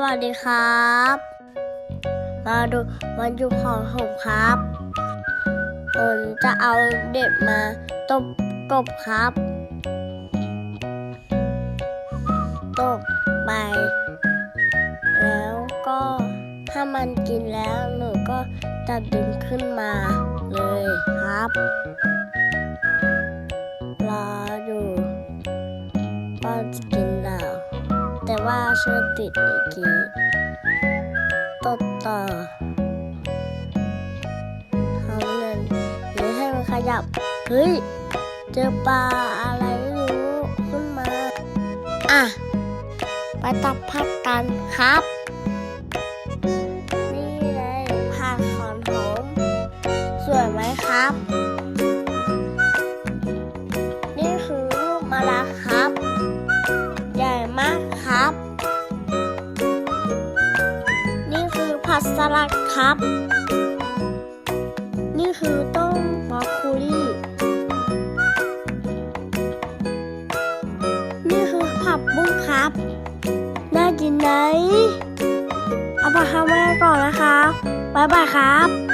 วัสดีครับ มาดูวันหยุดของผมครับผมจะเอาเด็กมาตบกบครับตบไป แล้วก็ถ้ามันกินแล้วหนูก็จะดึงขึ้นมาเลยครับรออยู่ว่าจะกินแล้ว แต่ว่าเชื่อติดอีกทีตดต่อทำเงินหรือให้มันขยับ เฮ้ย เจอปลาอะไรไม่รู้ ขึ้นมา อะ ไปตัดพักกันครับ ดสลัดครับ นี่คือต้มบรอกโคลีนี่คือผักบุ้งครับ น่ากินไหมเอาไปทำแม่ก่อนนะครับบ๊ายบายครับ